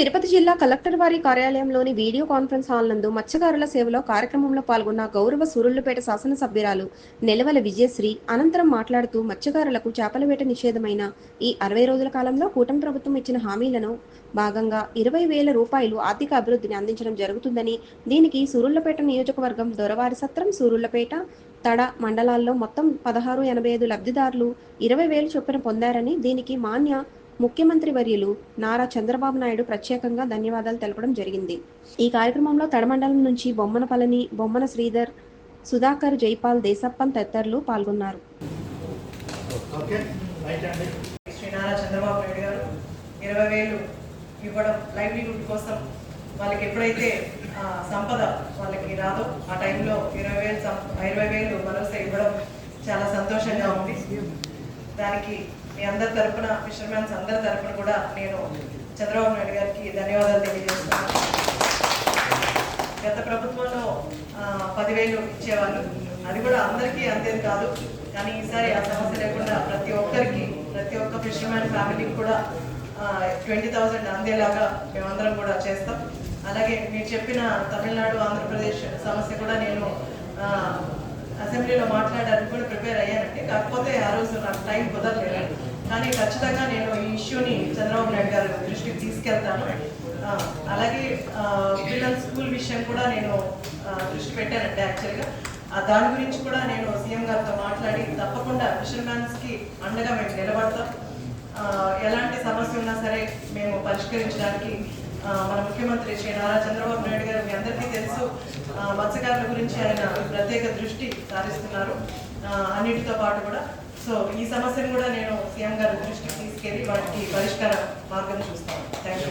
తిరుపతి జిల్లా కలెక్టర్ వారి కార్యాలయంలోని video conference hall నందు మత్స్యకారుల సేవలో కార్యక్రమంలో పాల్గొన్న గౌరవ సూరుళ్ళపేట శాసనసభ్యురాలు నెలవల విజయశ్రీ అనంతరం మాట్లాడుతూ మత్స్యకారులకు చేపల వేట నిషేధమైన ఈ అరవై రోజుల కాలంలో కూటమి ప్రభుత్వం ఇచ్చిన హామీలను భాగంగా ఇరవై వేల రూపాయలు ఆర్థిక అభివృద్ధిని అందించడం జరుగుతుందని దీనికి సూరుళ్ళపేట నియోజకవర్గం దొరవారి సత్రం సూరుళ్ళపేట తడ మండలాల్లో మొత్తం పదహారు ఎనభై ఐదు లబ్ధిదారులు ఇరవై వేలు చొప్పున పొందారని దీనికి మాన్య ముఖ్యమంత్రి వర్యులు నారా చంద్రబాబు నాయుడు ప్రత్యేకంగా ధన్యవాదాలు తెలపడం జరిగింది. ఈ కార్యక్రమంలో తడమండలం నుంచి బొమ్మన పళని బొమ్మన శ్రీధర్ సుధాకర్ జైపాల్ దేశప్పన్ తదితరులు పాల్గొన్నారు. ఓకే రైట్ అండి. శ్రీ నారా చంద్రబాబు నాయుడు గారు ఇరవై వేలు ఇవ్వడం లైవ్లీహుడ్ కోసం వాళ్ళకి ఎప్పుడైతే సంపద వాళ్ళకి రాదో ఆ టైంలో ఇరవై వేలు ఇరవై వేలు భరోసా ఇవ్వడం చాలా సంతోషంగా ఉంది. దానికి మీ అందరి తరపున ఫిషర్మెన్స్ అందరి తరపున కూడా నేను చంద్రబాబు నాయుడు గారికి ధన్యవాదాలు తెలియజేస్తున్నాను. గత ప్రభుత్వంలో పదివేలు ఇచ్చేవాళ్ళు. అది కూడా అందరికీ అంతేది కాదు. కానీ ఈసారి ఆ సమస్య లేకుండా ప్రతి ఒక్కరికి ప్రతి ఒక్క ఫిషర్మెన్ ఫ్యామిలీకి కూడా ట్వంటీ థౌజండ్ అందేలాగా మేమందరం కూడా చేస్తాం. అలాగే మీరు చెప్పిన తమిళనాడు ఆంధ్రప్రదేశ్ సమస్య కూడా నేను అసెంబ్లీలో మాట్లాడడానికి కూడా ప్రిపేర్ అయ్యానంటే కాకపోతే ఆ రోజు నాకు టైం కుదరలేదు. కానీ ఖచ్చితంగా నేను ఈ ఇష్యూని చంద్రబాబు నాయుడు గారి దృష్టికి తీసుకెళ్తాను. అలాగే పిల్లల స్కూల్ విషయం కూడా నేను దృష్టి పెట్టానంటే యాక్చువల్గా. దాని గురించి కూడా నేను సీఎం గారితో మాట్లాడి తప్పకుండా ఫిషర్మ్యాన్స్కి అండగా మేము నిలబడతాం. ఎలాంటి సమస్య ఉన్నా సరే మేము పరిష్కరించడానికి మన ముఖ్యమంత్రి శ్రీ నారా చంద్రబాబు నాయుడు గారు మీ అందరి మత్స్యకారుల గురించి ఆయన ప్రత్యేక దృష్టి సారిస్తున్నారు. అన్నిటితో పాటు కూడా. సో ఈ సమస్యను కూడా నేను సీఎం గారి దృష్టికి తీసుకెళ్ళి వాటికి పరిష్కార మార్గం చూస్తాను. Thank you